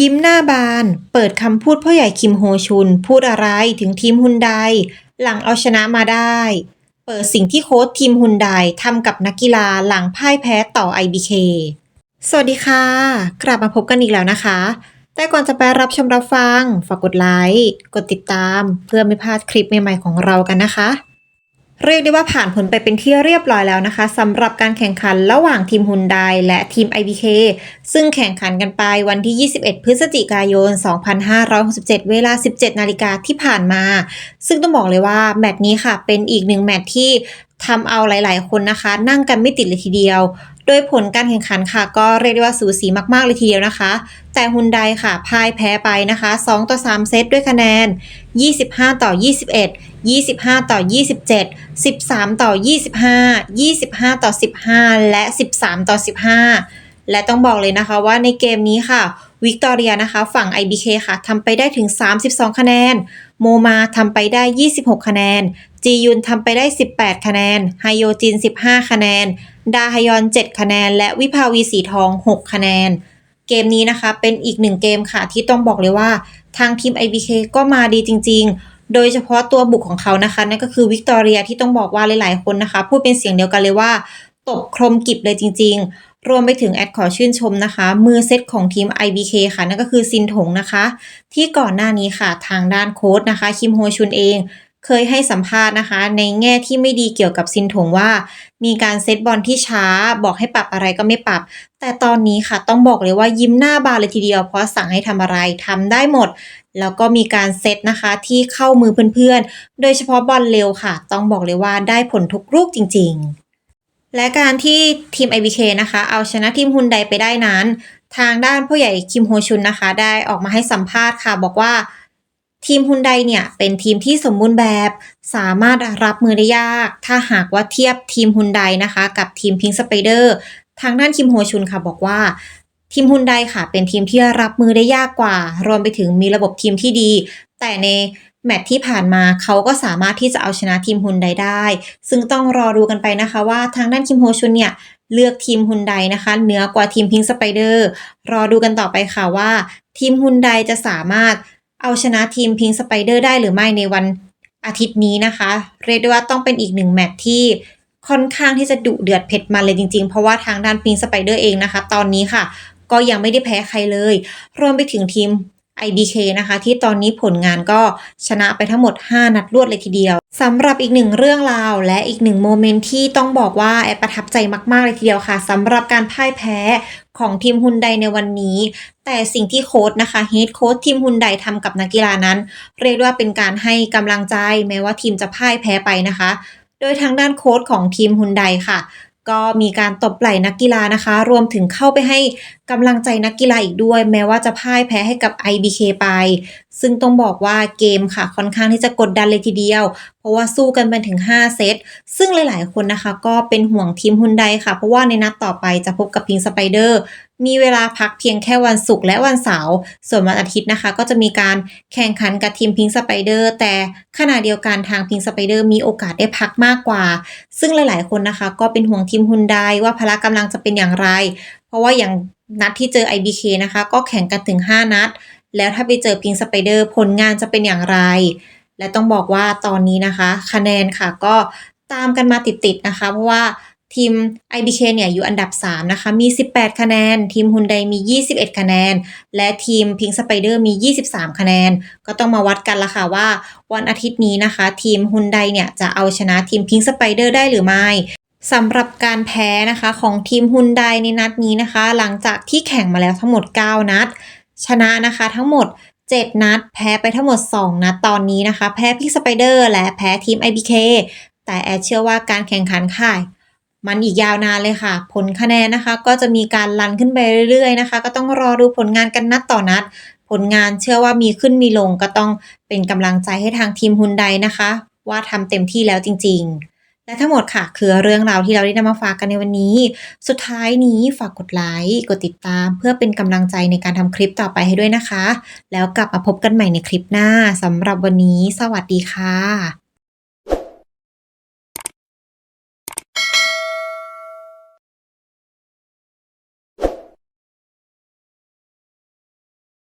ยิ้มหน้าบาน เปิดคำพูดพ่อใหญ่คิมโฮชุน พูดอะไรถึงทีมฮุนไดหลังเอาชนะมาได้ เปิดสิ่งที่โค้ชทีมฮุนไดทำกับนักกีฬาหลังพ่ายแพ้ต่อ IBK สวัสดีค่ะ กลับมาพบกันอีกแล้วนะคะ แต่ก่อนจะไปรับชมรับฟัง ฝากกดไลค์ กดติดตาม เพื่อไม่พลาดคลิปใหม่ๆของเรากันนะคะ เรียกได้ว่าผ่านผลไปเป็นที่เรียบร้อยแล้วนะคะสำหรับการแข่งขันระหว่างทีมฮุนไดและทีม IBK ซึ่งแข่งขันกันไปวันที่ 21 พฤศจิกายน 2567 เวลา 17 นาฬิกาที่ผ่านมา ซึ่งต้องบอกเลยว่าแมตช์นี้ค่ะ เป็นอีกหนึ่งแมตช์ที่ทำเอาหลาย ๆ คนนะคะ นั่งกันไม่ติดเลยทีเดียว โดยผลการแข่งขันค่ะ ก็เรียกได้ว่าสูสีมากๆเลยทีเดียวนะคะ แต่ฮุนไดค่ะพ่ายแพ้ไปนะคะ 2 ต่อ 3 เซตด้วยคะแนน 25 ต่อ 21 25 ต่อ 27 13 ต่อ 25 25 ต่อ 15 และ 13 ต่อ 15 และต้องบอกเลยนะคะว่าในเกมนี้ค่ะวิกตอเรียนะคะ ฝั่ง IBK ค่ะทำไปได้ถึง 32 คะแนน โมมาทำไปได้ 26 คะแนน จียุนทำไปได้ 18 คะแนน ไฮโยจิน 15 คะแนน ดาฮยอน 7 คะแนน และวิภาวีสีทอง 6 คะแนน เกมนี้นะคะ เป็นอีกหนึ่งเกมค่ะ ที่ต้องบอกเลยว่า ทางทีม IBK ก็มาดีจริง ๆ โดยเฉพาะตัวบุกของเขานะคะนั่นก็คือวิกตอเรียที่ต้องบอกว่าหลายๆ คนนะคะ พูดเป็นเสียงเดียวกันเลยว่า ตบครมกิบเลยจริง ๆ รวมไปถึงแอดขอชื่นชมนะคะ มือเซตของทีม IBK ค่ะนั่นก็คือซินถงนะคะ ที่ก่อนหน้านี้ค่ะทางด้านโค้ชนะคะคิมโฮชุนเอง เคยให้สัมภาษณ์นะคะ ในแง่ที่ไม่ดีเกี่ยวกับซินถงว่า มีการเซตบอลที่ช้า บอกให้ปรับอะไรก็ไม่ปรับ แต่ตอนนี้ค่ะต้องบอกเลยว่ายิ้มหน้าบานเลยทีเดียวเพราะสั่งให้ทำอะไรทำได้หมด แล้วก็มีการเซตนะคะที่เข้ามือเพื่อนๆ โดยเฉพาะบอลเร็วค่ะ ต้องบอกเลยว่าได้ผลทุกลูกจริง ๆและการที่ทีม IBK นะคะ เอาชนะทีมฮุนไดไปได้นั้น ทางด้านผู้ใหญ่คิมโฮชุนนะคะ ได้ออกมาให้สัมภาษณ์ค่ะ บอกว่า ทีมฮุนไดเนี่ยเป็นทีมที่สมบูรณ์แบบ สามารถรับมือได้ยาก ถ้าหากว่าเทียบทีมฮุนไดนะคะ กับทีมพิงสไปเดอร์ทางด้านคิมโฮชุนค่ะบอกว่า ทีมฮุนไดค่ะ เป็นทีมที่รับมือได้ยากกว่า รวมไปถึงมีระบบทีมที่ดี แต่ในแมตช์ที่ผ่านมาเขาก็สามารถที่จะเอาชนะทีมฮุนไดได้ ซึ่งต้องรอดูกันไปนะคะว่าทางด้านคิมโฮชุนเนี่ยเลือกทีมฮุนไดนะคะเหนือกว่าทีมพิงสไปเดอร์รอดูกันต่อไปค่ะว่า ทีมฮุนไดจะสามารถ เอาชนะทีมพิงสไปเดอร์ได้หรือไม่ในวันอาทิตย์นี้นะคะ เรียกได้ว่าต้องเป็นอีกหนึ่งแมตช์ที่ค่อนข้างที่จะดุเดือดเผ็ดมันเลยจริงๆ เพราะว่าทางด้านพิงสไปเดอร์เองนะคะ ตอนนี้ค่ะ ก็ยังไม่ได้แพ้ใครเลย รวมไปถึงทีม IBK นะคะ ที่ตอนนี้ผลงานก็ชนะไปทั้งหมด 5 นัดรวดเลยทีเดียวสำหรับอีกหนึ่งเรื่องราวและอีกหนึ่งโมเมนต์ที่ต้องบอกว่าแอบประทับใจมาก ๆ เลยทีเดียวค่ะสำหรับการพ่ายแพ้ของทีมฮุนไดในวันนี้ แต่สิ่งที่โค้ชนะคะเฮดโค้ชทีมฮุนไดทำกับนักกีฬานั้น เรียกว่าเป็นการให้กำลังใจแม้ว่าทีมจะพ่ายแพ้ไปนะคะ โดยทางด้านโค้ชของทีมฮุนไดค่ะ ก็มีการตบไหล่นักกีฬานะคะ รวมถึงเข้าไปให้กำลังใจนักกีฬาอีกด้วย แม้ว่าจะพ่ายแพ้ให้กับ IBK ไป ซึ่งต้องบอกว่าเกมค่ะ ค่อนข้างที่จะกดดันเลยทีเดียว เพราะว่าสู้กันไปถึง 5 เซต ซึ่งหลายๆ คนนะคะ ก็เป็นห่วงทีมฮุนไดค่ะ เพราะว่าในนัดต่อไปจะพบกับพิงสไปเดอร์ มีเวลาพักเพียงแค่วันศุกร์และวันเสาร์ ส่วนวันอาทิตย์นะคะ ก็จะมีการแข่งขันกับทีมพิงสไปเดอร์แต่ขณะเดียวกันทางพิงสไปเดอร์มีโอกาสได้พักมากกว่า ซึ่งหลาย ๆ คนนะคะ ก็เป็นห่วงทีมฮุนไดว่าพละกำลังจะเป็นอย่างไร เพราะว่าอย่างนัดที่เจอ IBK นะคะ ก็แข่งกันถึง 5 นัด แล้วถ้าไปเจอพิงสไปเดอร์ผลงานจะเป็นอย่างไร และต้องบอกว่าตอนนี้นะคะ คะแนนค่ะก็ตามกันมาติดๆนะคะ เพราะว่า ทีม IBK เนี่ยอยู่อันดับ 3 นะคะ มี 18 คะแนน ทีมฮุนไดมี 21 คะแนน และทีมพิงสไปเดอร์มี 23 คะแนน ก็ต้องมาวัดกันละค่ะว่า วันอาทิตย์นี้นะคะ ทีมฮุนไดเนี่ยจะเอาชนะทีมพิงสไปเดอร์ได้หรือไม่สำหรับการแพ้นะคะของทีมฮุนไดในนัดนี้นะคะ หลังจากที่แข่งมาแล้วทั้งหมด 9 นัด ชนะนะคะทั้งหมด 7 นัด แพ้ไปทั้งหมด 2 นัดตอนนี้นะคะ แพ้พิงสไปเดอร์และแพ้ทีม IBK แต่แอดเชื่อว่าการแข่งขันค่ะ มันอีกยาวนานเลยค่ะ ผลคะแนนนะคะ ก็จะมีการลันขึ้นไปเรื่อยๆนะคะ ก็ต้องรอดูผลงานกันนัดต่อนัด ผลงานเชื่อว่ามีขึ้นมีลงก็ต้องเป็นกำลังใจให้ทางทีมฮุนไดนะคะ ว่าทำเต็มที่แล้วจริง ๆและทั้งหมดค่ะ คือเรื่องราวที่เราได้นำมาฝากกันในวันนี้ สุดท้ายนี้ฝากกดไลค์กดติดตาม เพื่อเป็นกำลังใจในการทำคลิปต่อไปให้ด้วยนะคะ แล้วกลับมาพบกันใหม่ในคลิปหน้าสำหรับวันนี้ สวัสดีค่ะ